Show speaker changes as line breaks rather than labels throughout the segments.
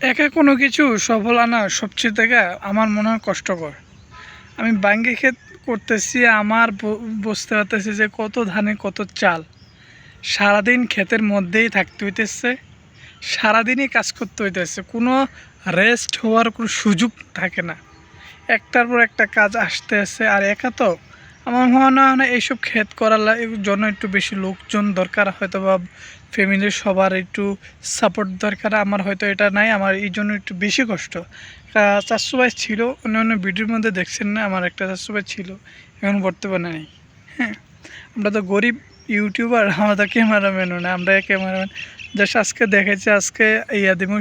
একা কোনো কিছু সফল আনা সবচেয়ে থেকে আমার মনে হয় কষ্টকর। আমি বাঙ্গি ক্ষেত করতেছি, আমার বুঝতে পারতেছি যে কত ধানে কত চাল। সারাদিন ক্ষেতের মধ্যেই থাকতে হইতেছে, সারাদিনই কাজ করতে হইতেছে, কোনো রেস্ট হওয়ার কোনো সুযোগ থাকে না। একটার পর একটা কাজ আসতে আছে আর একা তো আমার মনে হয় না এইসব ক্ষেত করার জন্য একটু বেশি লোকজন দরকার হয়তো বা ফ্যামিলির সবার একটু সাপোর্ট দরকার। আমার হয়তো এটা নাই, আমার এই জন্য একটু বেশি কষ্ট। চারশো বাইশ ছিল অন্য অন্য ভিডিওর মধ্যে দেখছেন না, আমার একটা চারশো বাইশ ছিল, এখন বর্তমানে নেই। হ্যাঁ আমরা তো গরিব ইউটিউবার, আমরা তো ক্যামেরাম্যানও না, আমরা ক্যামেরাম্যান জাস্ট আজকে দেখেছি আজকে ইয়া দিমু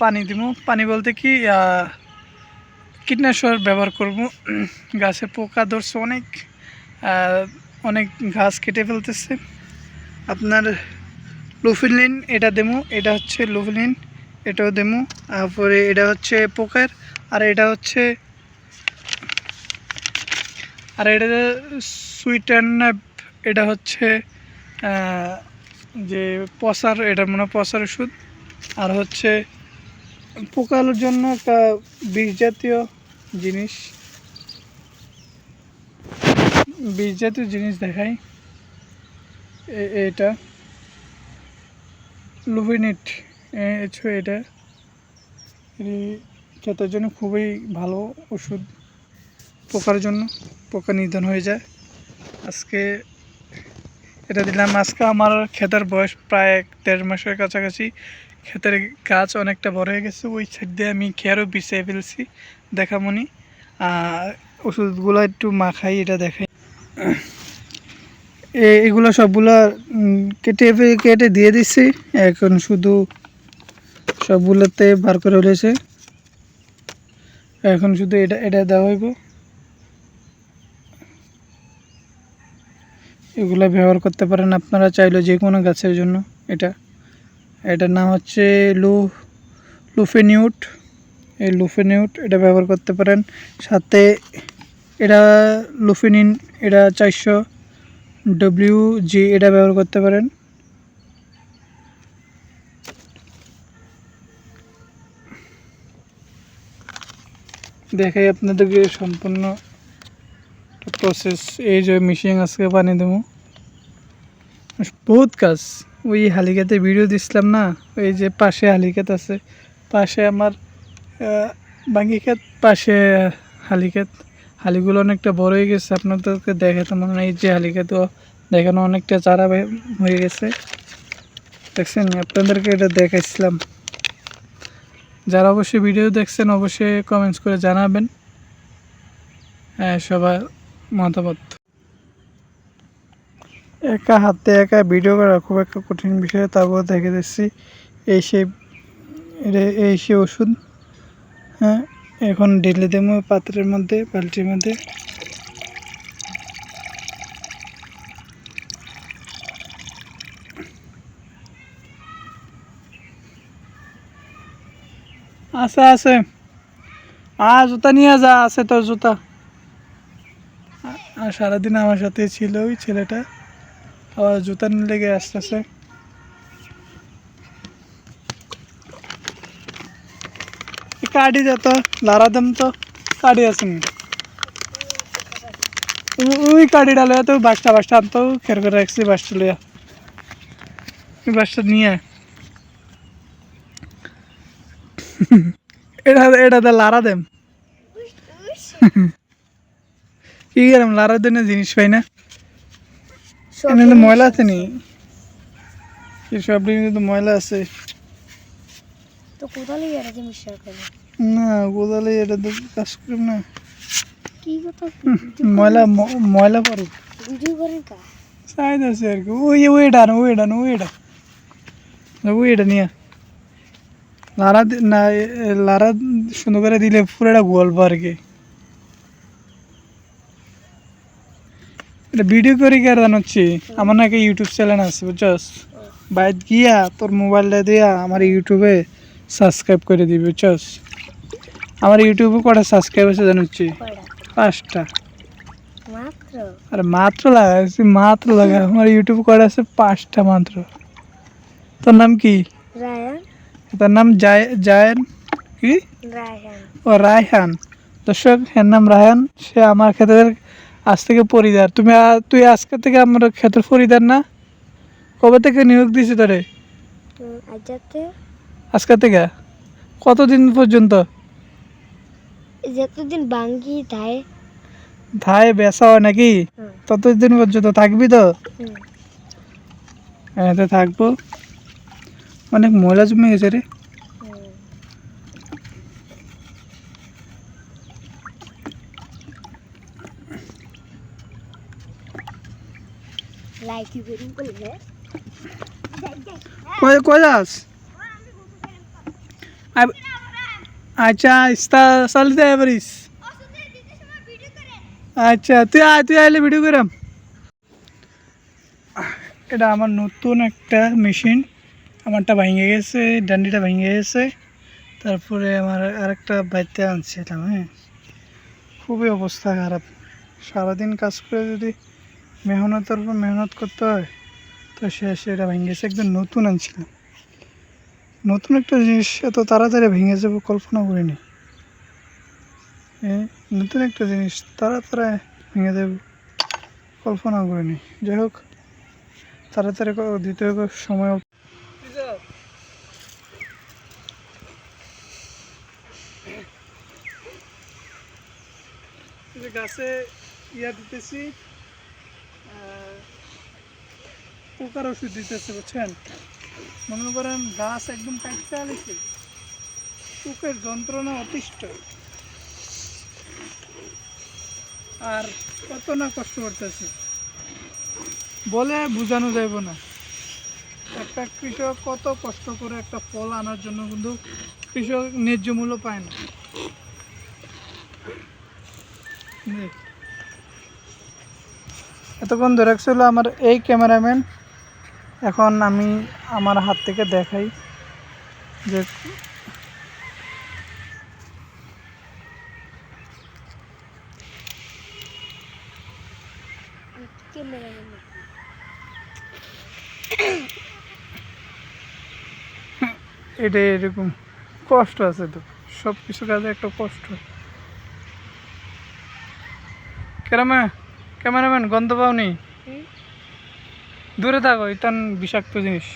পানি দিমু। পানি বলতে কি কীটনাশক ব্যবহার করব। গাছে পোকা ধরছে অনেক অনেক গাছ কেটে ফেলতেছে। আপনার লুফিলিন এটা দেমু, এটা হচ্ছে লুফিলিন এটাও দেমু, তারপরে এটা হচ্ছে পোকার, আর এটা হচ্ছে, আর এটা সুইটার এটা হচ্ছে যে পসার, এটা মনে পচার ওষুধ, আর হচ্ছে পোকালোর জন্য একটা বিষ জাতীয় জিনিস বিষ জাতীয় জিনিস দেখাই, এ- এটা লুভিনিট এটা। এটি ক্ষেতের জন্য খুবই ভালো ওষুধ। পোকার জন্য পোকা নিধন হয়ে যায়। আজকে এটা দিলাম। আজকে আমার ক্ষেতের বয়স প্রায় এক দেড় মাসের কাছাকাছি। ক্ষেতের গাছ অনেকটা বড় হয়ে গেছে। ওই সাইড দিয়ে আমি খেয়ারও বিছিয়ে ফেলছি দেখামনি। আর ওষুধগুলো একটু মাখাই, এটা দেখাই। এগুলো সবগুলো কেটে কেটে দিয়ে দিচ্ছি। এখন শুধু সবগুলোতে বার করে রয়েছে এখন শুধু এটা এটা দেওয়া হইব। এগুলো ব্যবহার করতে পারেন আপনারা চাইলে যে কোনো গাছের জন্য। এটা, এটার নাম হচ্ছে লু, লুফেনিউট। এই লুফেনিউট এটা ব্যবহার করতে পারেন। সাথে এটা লুফেনিন, এটা চারশো। ডব্লিউ জি এটা ব্যবহার করতে পারেন। দেখাই আপনাদেরকে সম্পূর্ণ প্রসেস এই যে মেশিন আজকে পানি দেবো। বহুত কাজ। ওই হালিকাতে ভিডিও দিছিলাম না? ওই যে পাশে হালিকাত আছে। পাশে আমার বাঙ্গি ক্ষেত, পাশে হালিকাত। হালিগুলো অনেকটা বড় হয়ে গেছে, আপনাদেরকে দেখাতে মনে হয় যে তো দেখানো অনেকটা চারা হয়ে গেছে। দেখছেন, আপনাদেরকে এটা দেখাইছিলাম। যারা অবশ্যই ভিডিও দেখছেন, অবশ্যই কমেন্টস করে জানাবেন। হ্যাঁ সবার মতামত। একা হাতে একা ভিডিও করা খুব একটা কঠিন বিষয়, তারপর দেখে দিচ্ছি, এই সেই, এই সে ওষুধ হ্যাঁ এখন ঢেলে দেবো পাত্রের মধ্যে, বালতির মধ্যে। আছে আছে। আ, জুতা নিয়ে যা আছে তোর জুতা। আর সারাদিন আমার সাথে ছিল ওই ছেলেটা। আবার জুতা নিয়ে লেগে আসতেছে। তো লারা দেম তো কাটি আছে ওই কাটি ডালে তো বাসটা বাসটা আনতো খের করে রাখছি বাসটা লিয়া বাসটা নিয়ে এটা এটা দে লারা দেম। কি গেলাম লারা দেনে জিনিস পাই না। এখানে ময়লা আছে। নি। সব তো ময়লা আছে।
তো কোথায় লেগে এটা মিশার করে
না গোদালে এটা তো কাজ করব না।
কি কথা?
ময়লা ময়লা পারো
ভিডিও করেন কা
সাইড আছে আর কি। ওই ওইটা না ওইটা না ওইটা। না ওইটা নিয়ে। লারা না লারা সুন্দর করে দিলে পুরোটা গল্প আর কি। এটা ভিডিও করে কি আর জানাচ্ছি? আমার নাকি ইউটিউব চ্যানেল আছে বুঝছস? বাইর গিয়া তোর মোবাইলটা দিয়া আমার ইউটিউবে সাবস্ক্রাইব করে দিবি বুঝছস? আমার ইউটিউবে কটা সাবস্ক্রাইব আছে জানাচ্ছি পাঁচটা।
মাত্র?
আরে মাত্র লাগাইছি মাত্র লাগা আমার ইউটিউব কটা আছে? পাঁচটা মাত্র। তোর নাম কি? তার নাম জায় জায়ন? কি? ও রায়হান। দর্শক এর নাম রায়হান সে আমার ক্ষেতের আজ থেকে পরিদার তুমি তুই আজকে থেকে আমার ক্ষেতের পরিদার না? কবে থেকে নিয়োগ দিছি তোরে? আজকে থেকে? কতদিন পর্যন্ত?
যতদিন বাঙ্গি তাই।
ধায় বেসা হয় নাকি। ততদিন পর্যন্ত থাকবি তো? হ্যাঁ তো থাকব। অনেক ময়লা জমে গেছে রে। কয় কয় যাস? আচ্ছা ইস্তা চালিতে পারিস আচ্ছা তুই আয়, তুই আইলে ভিডিও করাম এটা আমার নতুন একটা মেশিন আমারটা ভেঙে গেছে, ডান্ডিটা ভেঙে গেছে। তারপরে আমার আরেকটা বাইতে আনছিলাম হ্যাঁ। খুবই অবস্থা খারাপ। সারাদিন কাজ করে যদি মেহনতের উপর মেহনত করতে হয়, তো শেষে এটা ভেঙে গেছে, একদম নতুন আনছিলাম। নতুন একটা জিনিস এত তাড়াতাড়ি ভেঙে যাব, কল্পনা করিনি। নতুন একটা জিনিস তাড়াতাড়ি ভেঙে যাবে, কল্পনা করিনি। যাই হোক, তাড়াতাড়ি দিতে হবে সময়। গাছে ইয়া দিতেছি পোকার ওষুধ দিতেছে, বুঝছেন? মনে করেন গাছ একদম কাটতে আলেছে পোকের যন্ত্রণা অতিষ্ঠ। আর কত না কষ্ট করতেছে। বলে বোঝানো যাইব না। একটা কৃষক কত কষ্ট করে একটা ফল আনার জন্য কিন্তু কৃষক ন্যায্য মূল্য পায় না। এতক্ষণ ধরে রাখছিল আমার এই ক্যামেরাম্যান। এখন আমি আমার হাত থেকে দেখাই যে এটা এরকম কষ্ট আছে তো। সব কিছু কাজে একটা কষ্ট। ক্যামেরা ক্যামেরাম্যান গন্ধ পাওনি? দূরে থাকো ইতান বিষাক্ত জিনিস।